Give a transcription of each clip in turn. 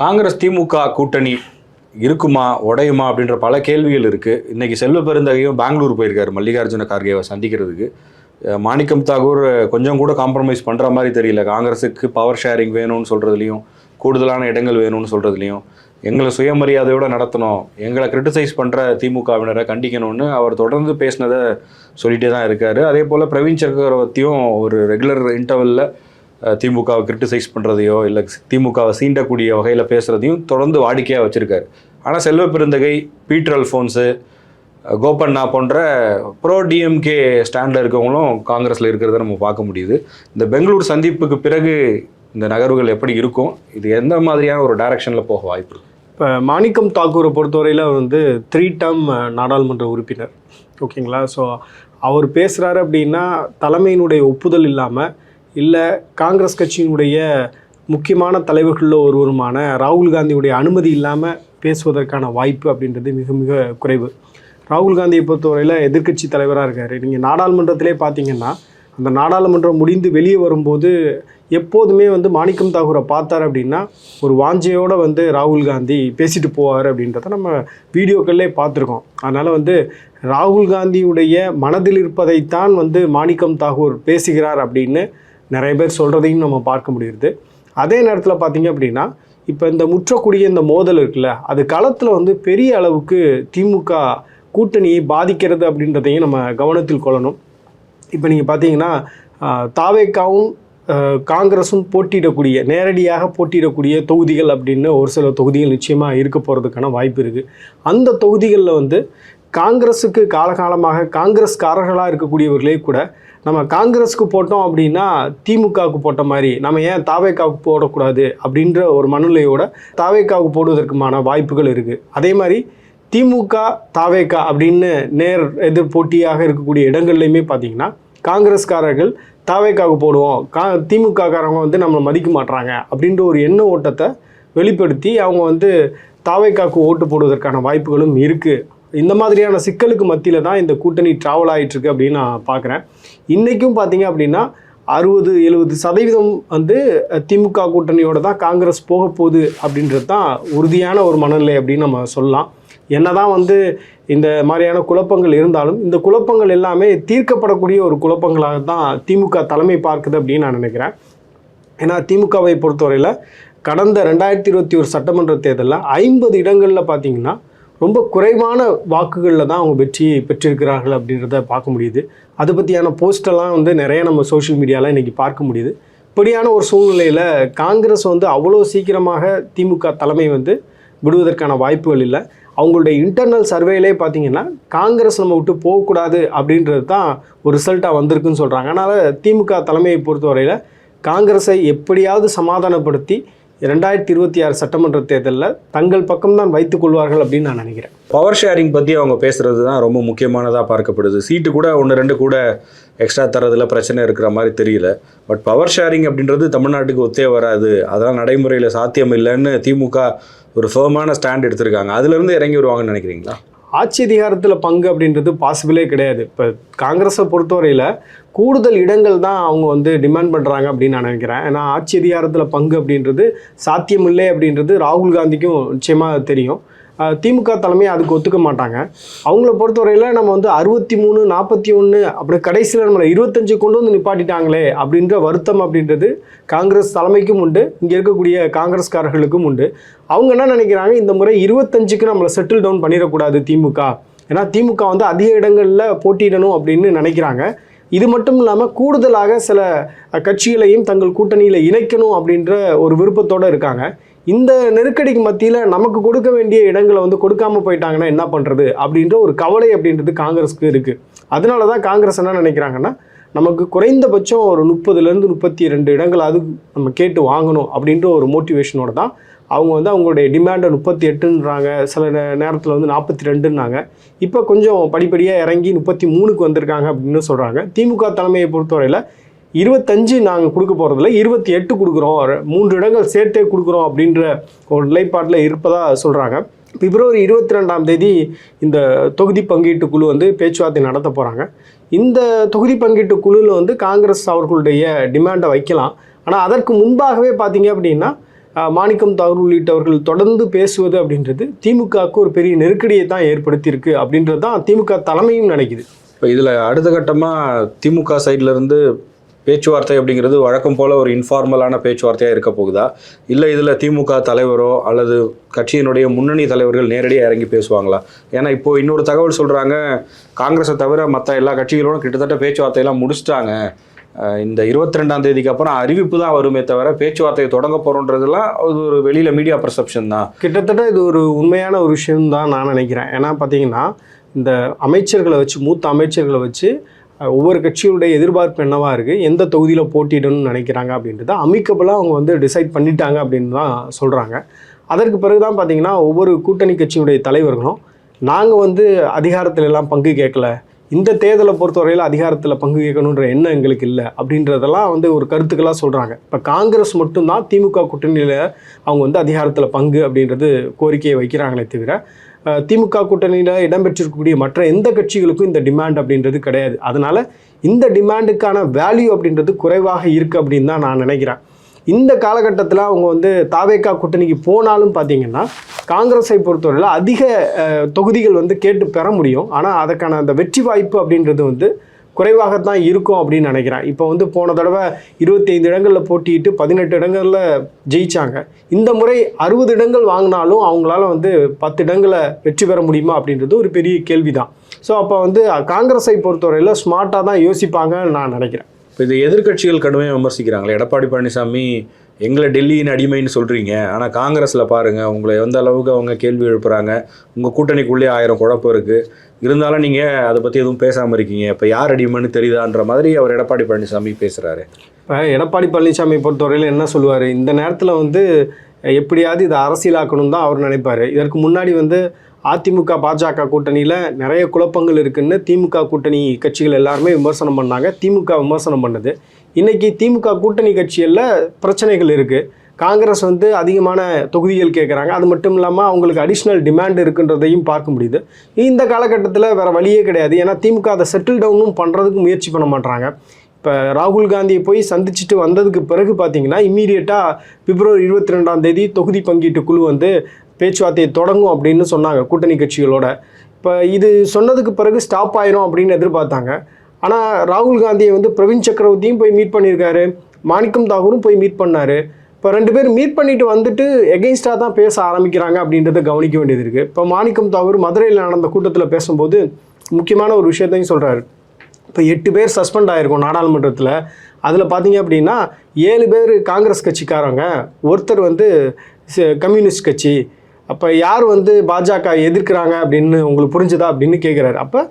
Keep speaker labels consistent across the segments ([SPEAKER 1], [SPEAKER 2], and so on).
[SPEAKER 1] காங்கிரஸ் திமுக கூட்டணி இருக்குமா உடையுமா அப்படின்ற பல கேள்விகள் இருக்குது இன்றைக்கி செல்வ பெருந்தகையும் பெங்களூர் போயிருக்காரு மல்லிகார்ஜுன கார்கேவை சந்திக்கிறதுக்கு. மாணிக்கம் தாகூர் கொஞ்சம் கூட காம்ப்ரமைஸ் பண்ணுற மாதிரி தெரியல. காங்கிரஸுக்கு பவர் ஷேரிங் வேணும்னு சொல்கிறதுலையும் கூடுதலான இடங்கள் வேணும்னு சொல்கிறதுலையும் எங்களை சுயமரியாதையோடு நடத்தணும் எங்களை கிரிட்டிசைஸ் பண்ணுற திமுகவினரை கண்டிக்கணும்னு அவர் தொடர்ந்து பேசினதை சொல்லிகிட்டே தான் இருக்கார். அதே போல் பிரவீன் சக்கரவர்த்தியும் ஒரு ரெகுலர் இன்டர்வலில் திமுகவை கிரிட்டிசைஸ் பண்ணுறதையோ இல்லை திமுகவை சீண்டக்கூடிய வகையில் பேசுகிறதையும் தொடர்ந்து வாடிக்கையாக வச்சுருக்காரு. ஆனால் செல்வ பெருந்தகை பீட்டர் அல்ஃபோன்ஸு கோபண்ணா போன்ற ப்ரோ டிஎம்கே ஸ்டாண்டில் இருக்கவங்களும் காங்கிரஸில் இருக்கிறத நம்ம பார்க்க முடியுது. இந்த பெங்களூர் சந்திப்புக்கு பிறகு இந்த நகர்வுகள் எப்படி இருக்கும்? இது எந்த மாதிரியான ஒரு டைரக்ஷனில் போக வாய்ப்பு
[SPEAKER 2] இப்போ மாணிக்கம் தாக்கூரை பொறுத்தவரையில் அவர் வந்து த்ரீ டேர்ம் நாடாளுமன்ற உறுப்பினர். ஓகேங்களா? ஸோ அவர் பேசுகிறாரு அப்படின்னா தலைமையினுடைய ஒப்புதல் இல்லாமல் இல்லை காங்கிரஸ் கட்சியினுடைய முக்கியமான தலைவர்களில் ஒருவருமான ராகுல் காந்தியுடைய அனுமதி இல்லாமல் பேசுவதற்கான வாய்ப்பு அப்படின்றது மிக மிக குறைவு. ராகுல் காந்தியை பொறுத்தவரையில் எதிர்க்கட்சி தலைவராக இருக்கார். நீங்கள் நாடாளுமன்றத்திலே பார்த்தீங்கன்னா அந்த நாடாளுமன்றம் முடிந்து வெளியே வரும்போது எப்போதுமே வந்து மாணிக்கம் தாகூரை பார்த்தார் அப்படின்னா ஒரு வாஞ்சையோடு வந்து ராகுல் காந்தி பேசிட்டு போவார் அப்படின்றத நம்ம வீடியோக்கள்லே பார்த்துருக்கோம். அதனால் வந்து ராகுல் காந்தியுடைய மனதில் இருப்பதைத்தான் வந்து மாணிக்கம் தாகூர் பேசுகிறார் அப்படின்னு நிறைய பேர் சொல்கிறதையும் நம்ம பார்க்க முடியுது. அதே நேரத்தில் பார்த்தீங்க அப்படின்னா இப்போ இந்த முற்றக்கூடிய இந்த மோதல் இருக்குல்ல அது களத்தில் வந்து பெரிய அளவுக்கு திமுக கூட்டணியை பாதிக்கிறது அப்படின்றதையும் நம்ம கவனத்தில் கொள்ளணும். இப்போ நீங்கள் பார்த்தீங்கன்னா தாவேக்காவும் காங்கிரஸும் போட்டியிடக்கூடிய நேரடியாக போட்டியிடக்கூடிய தொகுதிகள் அப்படின்னு ஒரு சில தொகுதிகள் நிச்சயமாக இருக்க போகிறதுக்கான வாய்ப்பு இருக்குது அந்த தொகுதிகளில் வந்து காங்கிரஸுக்கு காலகாலமாக காங்கிரஸ்காரர்களாக இருக்கக்கூடியவர்களே கூட நம்ம காங்கிரஸுக்கு போட்டோம் அப்படின்னா திமுகவுக்கு போட்ட மாதிரி நம்ம ஏன் தாவேக்காவுக்கு போடக்கூடாது அப்படின்ற ஒரு மனநிலையோட தாவேக்காவுக்கு போடுவதற்குமான வாய்ப்புகள் இருக்குது அதே மாதிரி திமுக தாவேக்கா அப்படின்னு நேர் எதிர் போட்டியாக இருக்கக்கூடிய இடங்கள்லையுமே பார்த்தீங்கன்னா காங்கிரஸ்காரர்கள் தாவேக்காவுக்கு போடுவோம் கா திமுககாரங்க வந்து நம்மளை மதிக்க மாட்றாங்க அப்படின்ற ஒரு எண்ண ஓட்டத்தை வெளிப்படுத்தி அவங்க வந்து தாவேக்காவுக்கு ஓட்டு போடுவதற்கான வாய்ப்புகளும் இருக்குது இந்த மாதிரியான சிக்கலுக்கு மத்தியில் தான் இந்த கூட்டணி ட்ராவல் ஆகிட்டுருக்கு அப்படின்னு நான் பார்க்குறேன். இன்றைக்கும் பார்த்தீங்க அப்படின்னா அறுபது எழுபது சதவீதம் வந்து திமுக கூட்டணியோட தான் காங்கிரஸ் போக போகுது அப்படின்றது தான் உறுதியான ஒரு மனநிலை அப்படின்னு நம்ம சொல்லலாம். என்னதான் வந்து இந்த மாதிரியான குழப்பங்கள் இருந்தாலும் இந்த குழப்பங்கள் எல்லாமே தீர்க்கப்படக்கூடிய ஒரு குழப்பங்களாக தான் திமுக தலைமை பார்க்குது அப்படின்னு நான் நினைக்கிறேன். ஏன்னா திமுகவை பொறுத்தவரையில் கடந்த ரெண்டாயிரத்தி இருபத்தி ஒரு சட்டமன்ற தேர்தலில் ஐம்பது இடங்களில் பார்த்தீங்கன்னா ரொம்ப குறைவான வாக்குகளில் தான் அவங்க வெற்றியை பெற்றிருக்கிறார்கள் அப்படின்றத பார்க்க முடியுது. அதை பற்றியான போஸ்டெல்லாம் வந்து நிறைய நம்ம சோஷியல் மீடியாவில் இன்றைக்கி பார்க்க முடியுது. இப்படியான ஒரு சூழ்நிலையில் காங்கிரஸ் வந்து அவ்வளோ சீக்கிரமாக திமுக தலைமை வந்து விடுவதற்கான வாய்ப்புகள் இல்லை. அவங்களுடைய இன்டர்னல் சர்வேலே பார்த்தீங்கன்னா காங்கிரஸ் நம்ம விட்டு போகக்கூடாது அப்படின்றது தான் ஒரு ரிசல்ட்டாக வந்திருக்குன்னு சொல்கிறாங்க அதனால் திமுக தலைமையை பொறுத்தவரையில் காங்கிரஸை எப்படியாவது சமாதானப்படுத்தி ரெண்டாயிரத்தி இருபத்தி ஆறு சட்டமன்ற தேர்தலில் தங்கள் பக்கம்தான் வைத்துக் கொள்வார்கள் அப்படின்னு நான் நினைக்கிறேன்.
[SPEAKER 1] பவர் ஷேரிங் பற்றி அவங்க பேசுகிறது தான் ரொம்ப முக்கியமானதாக பார்க்கப்படுது. சீட்டு கூட ஒன்று ரெண்டு கூட எக்ஸ்ட்ரா தரதில் பிரச்சனை இருக்கிற மாதிரி தெரியல. பட் பவர் ஷேரிங் அப்படின்றது தமிழ்நாட்டுக்கு ஒத்தே வராது. அதெல்லாம் நடைமுறையில் சாத்தியம் இல்லைன்னு திமுக ஒரு ஃபேமான ஸ்டாண்ட் எடுத்திருக்காங்க. அதுலேருந்து இறங்கி வருவாங்கன்னு நினைக்கிறீங்களா?
[SPEAKER 2] ஆட்சி அதிகாரத்தில் பங்கு அப்படின்றது பாசிபிளே கிடையாது. இப்போ காங்கிரஸை பொறுத்தவரையில் கூடுதல் இடங்கள் தான் அவங்க வந்து டிமாண்ட் பண்ணுறாங்க அப்படின்னு நான் நினைக்கிறேன். ஏன்னா ஆட்சி அதிகாரத்தில் பங்கு அப்படின்றது சாத்தியமில்லை அப்படின்றது ராகுல் காந்திக்கும் நிச்சயமாக தெரியும். திமுக தலைமை அதுக்கு ஒத்துக்க மாட்டாங்க. அவங்கள பொறுத்தவரையில் நம்ம வந்து அறுபத்தி மூணு நாற்பத்தி ஒன்று அப்படி கடைசியில் நம்மளை இருபத்தஞ்சு கொண்டு வந்து நிப்பாட்டிட்டாங்களே அப்படின்ற வருத்தம் அப்படின்றது காங்கிரஸ் தலைமைக்கும் உண்டு. இங்கே இருக்கக்கூடிய காங்கிரஸ்காரர்களுக்கும் உண்டு. அவங்க என்ன நினைக்கிறாங்க? இந்த முறை இருபத்தஞ்சுக்கு நம்மளை செட்டில் டவுன் பண்ணிடக்கூடாது திமுக. ஏன்னா திமுக வந்து அதிக இடங்களில் போட்டியிடணும் அப்படின்னு நினைக்கிறாங்க. இது மட்டும் இல்லாமல் கூடுதலாக சில கட்சிகளையும் தங்கள் கூட்டணியில் இணைக்கணும் அப்படின்ற ஒரு விருப்பத்தோடு இருக்காங்க. இந்த நெருக்கடிக்கு மத்தியில் நமக்கு கொடுக்க வேண்டிய இடங்களை வந்து கொடுக்காம போயிட்டாங்கன்னா என்ன பண்ணுறது அப்படின்ற ஒரு கவலை அப்படின்றது காங்கிரஸுக்கு இருக்குது அதனால தான் காங்கிரஸ் என்ன நினைக்கிறாங்கன்னா நமக்கு குறைந்தபட்சம் ஒரு முப்பதுலேருந்து முப்பத்தி ரெண்டு இடங்களாவது நம்ம கேட்டு வாங்கணும் அப்படின்ற ஒரு மோட்டிவேஷனோட தான் அவங்க வந்து அவங்களுடைய டிமாண்டை முப்பத்தி எட்டுன்றாங்க சில நேரத்தில் வந்து நாற்பத்தி ரெண்டுன்னாங்க இப்போ கொஞ்சம் படிப்படியாக இறங்கி முப்பத்தி மூணுக்கு வந்திருக்காங்க அப்படின்னு சொல்கிறாங்க திமுக தலைமையை பொறுத்தவரையில் இருபத்தஞ்சு நாங்கள் கொடுக்க போகிறதில்ல இருபத்தி எட்டு கொடுக்குறோம் மூன்று இடங்கள் சேர்த்தே கொடுக்குறோம் அப்படின்ற ஒரு நிலைப்பாட்டில் இருப்பதாக சொல்கிறாங்க பிப்ரவரி இருபத்தி ரெண்டாம் தேதி இந்த தொகுதி பங்கீட்டு குழு வந்து பேச்சுவார்த்தை நடத்த போகிறாங்க இந்த தொகுதி பங்கீட்டு குழுவில் வந்து காங்கிரஸ் அவர்களுடைய டிமாண்டை வைக்கலாம். ஆனால் அதற்கு முன்பாகவே பார்த்தீங்க அப்படின்னா மாணிக்கம் தவறு உள்ளிட்டவர்கள் தொடர்ந்து பேசுவது அப்படின்றது திமுகவுக்கு ஒரு பெரிய நெருக்கடியை தான் ஏற்படுத்தியிருக்கு அப்படின்றது தான் திமுக தலைமையும் நினைக்குது.
[SPEAKER 1] இப்போ இதில் அடுத்த கட்டமாக திமுக சைட்லேருந்து பேச்சுவார்த்தை அப்படிங்கிறது வழக்கம் போல் ஒரு இன்ஃபார்மலான பேச்சுவார்த்தையாக இருக்க போகுதா? இல்லை இதில் திமுக தலைவரோ அல்லது கட்சியினுடைய முன்னணி தலைவர்கள் நேரடியாக இறங்கி பேசுவாங்களா? ஏன்னா இப்போ இன்னொரு தகவல் சொல்கிறாங்க காங்கிரஸை தவிர மற்ற எல்லா கட்சிகளோடும் கிட்டத்தட்ட பேச்சுவார்த்தையெல்லாம் முடிச்சிட்டாங்க. இந்த இருபத்தி ரெண்டாம் தேதிக்கு அப்புறம் அறிவிப்பு தான் வருமே தவிர பேச்சுவார்த்தையை தொடங்க போகிறோன்றதெல்லாம் அது ஒரு வெளியில் மீடியா பர்செப்ஷன் தான்.
[SPEAKER 2] கிட்டத்தட்ட இது ஒரு உண்மையான ஒரு விஷயம் தான் நான் நினைக்கிறேன். ஏன்னா பார்த்தீங்கன்னா இந்த அமைச்சர்களை வச்சு மூத்த அமைச்சர்களை வச்சு ஒவ்வொரு கட்சியுடைய எதிர்பார்ப்பு என்னவாக இருக்குது எந்த தொகுதியில் போட்டியிடணும்னு நினைக்கிறாங்க அப்படின்றத அமிக்கபிளாக அவங்க வந்து டிசைட் பண்ணிட்டாங்க அப்படின்னு தான் சொல்கிறாங்க அதற்கு பிறகு தான் பார்த்தீங்கன்னா ஒவ்வொரு கூட்டணி கட்சியுடைய தலைவர்களும் நாங்கள் வந்து அதிகாரத்தில் எல்லாம் பங்கு கேட்கல இந்த தேர்தலை பொறுத்தவரையில் அதிகாரத்தில் பங்கு கேட்கணுன்ற எண்ணம் எங்களுக்கு இல்லை அப்படின்றதெல்லாம் வந்து ஒரு கருத்துக்களாக சொல்கிறாங்க இப்போ காங்கிரஸ் மட்டும்தான் திமுக கூட்டணியில் அவங்க வந்து அதிகாரத்தில் பங்கு அப்படின்றது கோரிக்கையை வைக்கிறாங்களே தவிர திமுக கூட்டணியில் இடம்பெற்றிருக்கக்கூடிய மற்ற எந்த கட்சிகளுக்கும் இந்த டிமாண்ட் அப்படின்றது கிடையாது. அதனால் இந்த டிமாண்டுக்கான வேல்யூ அப்படின்றது குறைவாக இருக்குது அப்படின்னு தான் நான் நினைக்கிறேன். இந்த காலகட்டத்தில் அவங்க வந்து தாவேக்கா கூட்டணிக்கு போனாலும் பார்த்தீங்கன்னா காங்கிரஸை பொறுத்தவரையில் அதிக தொகுதிகள் வந்து கேட்டு பெற முடியும். ஆனால் அதற்கான அந்த வெற்றி வாய்ப்பு அப்படின்றது வந்து குறைவாகத்தான் இருக்கும் அப்படின்னு நினைக்கிறேன். இப்போ வந்து போன தடவை இருபத்தைந்து இடங்களில் போட்டியிட்டு பதினெட்டு இடங்களில் ஜெயிச்சாங்க. இந்த முறை அறுபது இடங்கள் வாங்கினாலும் அவங்களால வந்து பத்து இடங்களை வெற்றி பெற முடியுமா அப்படின்றது ஒரு பெரிய கேள்வி தான் ஸோ அப்போ வந்து காங்கிரஸை பொறுத்தவரையில் ஸ்மார்ட்டாக தான் யோசிப்பாங்கன்னு நான் நினைக்கிறேன்.
[SPEAKER 1] இப்போ இது எதிர்க்கட்சிகள் கடுமையாக விமர்சிக்கிறாங்களே. எடப்பாடி பழனிசாமி எங்களை டெல்லியின் அடிமைன்னு சொல்கிறீங்க ஆனால் காங்கிரஸில் பாருங்கள் உங்களை எந்த அளவுக்கு அவங்க கேள்வி எழுப்புறாங்க. உங்கள் கூட்டணிக்குள்ளே ஆயிரம் குழப்பம் இருக்குது இருந்தாலும் நீங்கள் அதை பற்றி எதுவும் பேசாமல் இருக்கீங்க. இப்போ யார் அடிமன்னு தெரியுதான்ற மாதிரி அவர் எடப்பாடி பழனிசாமி பேசுகிறாரு
[SPEAKER 2] இப்போ எடப்பாடி பழனிசாமி பொறுத்தவரையில் என்ன சொல்லுவார்? இந்த நேரத்தில் வந்து எப்படியாவது இதை அரசியலாக்கணும் தான் அவர் நினைப்பார். இதற்கு முன்னாடி வந்து அதிமுக பாஜக கூட்டணியில் நிறைய குழப்பங்கள் இருக்குன்னு திமுக கூட்டணி கட்சிகள் எல்லாருமே விமர்சனம் பண்ணாங்க. திமுக விமர்சனம் பண்ணுது. இன்னைக்கு திமுக கூட்டணி கட்சிகளில் பிரச்சனைகள் இருக்குது காங்கிரஸ் வந்து அதிகமான தொகுதிகள் கேட்குறாங்க அது மட்டும் இல்லாமல் அவங்களுக்கு அடிஷ்னல் டிமாண்ட் இருக்குன்றதையும் பார்க்க முடியுது. இந்த காலகட்டத்தில் வேறு வழியே கிடையாது. ஏன்னா திமுக அதை செட்டில் டவுனும் பண்ணுறதுக்கு முயற்சி பண்ண மாட்டாங்க இப்போ ராகுல் காந்தியை போய் சந்திச்சுட்டு வந்ததுக்கு பிறகு பார்த்தீங்கன்னா இம்மீடியட்டாக பிப்ரவரி இருபத்தி ரெண்டாம் தேதி தொகுதி பங்கீட்டு குழு வந்து பேச்சுவார்த்தையை தொடங்கும் அப்படின்னு சொன்னாங்க கூட்டணி கட்சிகளோட. இப்போ இது சொன்னதுக்கு பிறகு ஸ்டாப் ஆயிரும் அப்படின்னு எதிர்பார்த்தாங்க. ஆனால் ராகுல் காந்தியை வந்து பிரவீன் சக்கரவர்த்தியும் போய் மீட் பண்ணியிருக்காரு. மாணிக்கம் தாகூரும் போய் மீட் பண்ணார். இப்போ ரெண்டு பேரும் மீட் பண்ணிட்டு வந்துட்டு எகெயின்ஸ்டாக தான் பேச ஆரம்பிக்கிறாங்க அப்படின்றத கவனிக்க வேண்டியது இருக்குது இப்போ மாணிக்கம் தாகூர் மதுரையில் நடந்த கூட்டத்தில் பேசும்போது முக்கியமான ஒரு விஷயத்தையும் சொல்கிறாரு இப்போ எட்டு பேர் சஸ்பெண்ட் ஆகிருக்கும் நாடாளுமன்றத்தில். அதில் பார்த்தீங்க அப்படின்னா ஏழு பேர் காங்கிரஸ் கட்சிக்காரங்க ஒருத்தர் வந்து கம்யூனிஸ்ட் கட்சி. அப்போ யார் வந்து பாஜக எதிர்க்கிறாங்க அப்படின்னு உங்களுக்கு புரிஞ்சுதா அப்படின்னு கேட்குறாரு அப்போ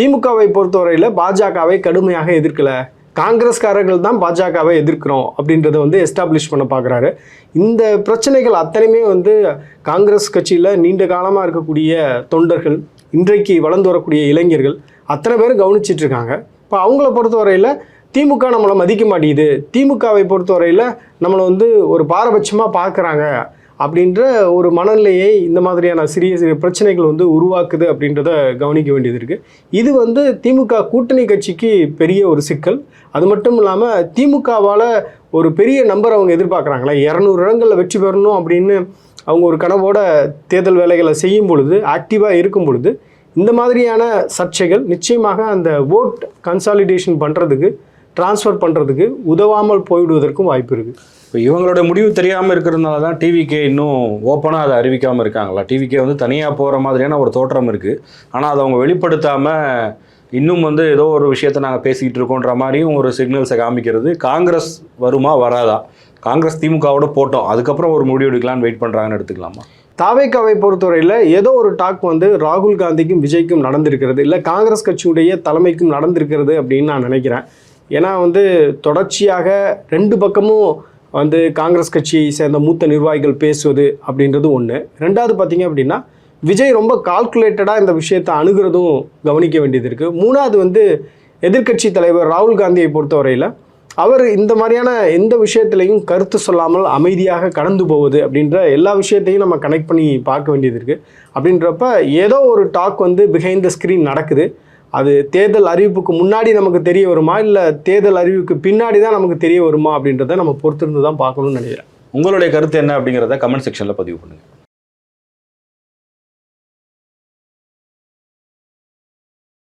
[SPEAKER 2] திமுகவை பொறுத்தவரையில் பாஜகவை கடுமையாக எதிர்க்கலை. காங்கிரஸ்காரர்கள் தான் பாஜகவை எதிர்க்கிறோம் அப்படின்றத வந்து எஸ்டாப்ளிஷ் பண்ண பார்க்குறாரு இந்த பிரச்சனைகள் அத்தனையுமே வந்து காங்கிரஸ் கட்சியில் நீண்ட காலமாக இருக்கக்கூடிய தொண்டர்கள் இன்றைக்கு வளர்ந்து வரக்கூடிய இளைஞர்கள் அத்தனை பேரும் கவனிச்சிட்டு இருக்காங்க. இப்போ அவங்கள பொறுத்தவரையில் திமுக நம்மளை மதிக்க மாட்டேங்குது. திமுகவை பொறுத்தவரையில் நம்மளை வந்து ஒரு பாரபட்சமாக பார்க்குறாங்க அப்படின்ற ஒரு மனநிலையை இந்த மாதிரியான சிறிய சிறிய பிரச்சனைகள் வந்து உருவாக்குது அப்படின்றத கவனிக்க வேண்டியது இருக்குது இது வந்து திமுக கூட்டணி கட்சிக்கு பெரிய ஒரு சிக்கல். அது மட்டும் இல்லாமல் திமுகவால் ஒரு பெரிய நம்பர் அவங்க எதிர்பார்க்குறாங்களே இரநூறு இடங்களில் வெற்றி பெறணும் அப்படின்னு அவங்க ஒரு கனவோட தேர்தல் வேலைகளை செய்யும் பொழுது ஆக்டிவாக இருக்கும் பொழுது இந்த மாதிரியான சர்ச்சைகள் நிச்சயமாக அந்த ஓட் கன்சாலிடேஷன் பண்ணுறதுக்கு ட்ரான்ஸ்ஃபர் பண்ணுறதுக்கு உதவாமல் போய்விடுவதற்கும் வாய்ப்பு இருக்குது
[SPEAKER 1] இப்போ இவங்களோட முடிவு தெரியாமல் இருக்கிறதுனால தான் டிவிக்கே இன்னும் ஓப்பனாக அதை அறிவிக்காமல் இருக்காங்களா? டிவிக்கே வந்து தனியாக போகிற மாதிரியான ஒரு தோற்றம் இருக்குது ஆனால் அதை அவங்க வெளிப்படுத்தாமல் இன்னும் வந்து ஏதோ ஒரு விஷயத்தை நாங்கள் பேசிக்கிட்டு இருக்கோன்ற மாதிரியும் ஒரு சிக்னல்ஸை காமிக்கிறது. காங்கிரஸ் வருமா வராதா? காங்கிரஸ் திமுகவோட போட்டோம். அதுக்கப்புறம் ஒரு முடிவு எடுக்கலாம்னு வெயிட் பண்ணுறாங்கன்னு எடுத்துக்கலாமா?
[SPEAKER 2] தாவேக்காவை பொறுத்தவரையில் ஏதோ ஒரு டாக் வந்து ராகுல் காந்திக்கும் விஜய்க்கும் நடந்திருக்கிறது. இல்லை காங்கிரஸ் கட்சியுடைய தலைமைக்கும் நடந்திருக்கிறது அப்படின்னு நான் நினைக்கிறேன். ஏன்னா வந்து தொடர்ச்சியாக ரெண்டு பக்கமும் வந்து காங்கிரஸ் கட்சியை சேர்ந்த மூத்த நிர்வாகிகள் பேசுவது அப்படின்றது ஒன்று ரெண்டாவது பார்த்தீங்க அப்படின்னா விஜய் ரொம்ப கால்குலேட்டடாக இந்த விஷயத்தை அணுகிறதும் கவனிக்க வேண்டியது இருக்குது மூணாவது வந்து எதிர்க்கட்சி தலைவர் ராகுல் காந்தியை பொறுத்தவரையில் அவர் இந்த மாதிரியான எந்த விஷயத்திலையும் கருத்து சொல்லாமல் அமைதியாக கடந்து போவது அப்படின்ற எல்லா விஷயத்தையும் நம்ம கனெக்ட் பண்ணி பார்க்க வேண்டியது இருக்குது அப்படின்றப்ப ஏதோ ஒரு டாக் வந்து பிஹைண்ட் த ஸ்க்ரீன் நடக்குது. அது தேர்தல் அறிவிப்புக்கு முன்னாடி நமக்கு தெரிய வருமா? இல்லை தேர்தல் அறிவிப்புக்கு பின்னாடி தான் நமக்கு தெரிய வருமா அப்படின்றத நம்ம பொறுத்திருந்து தான் பார்க்கணும்னு நினைக்கிறேன்.
[SPEAKER 1] உங்களுடைய கருத்து என்ன அப்படிங்கிறத கமெண்ட் செக்ஷனில் பதிவு பண்ணுங்கள்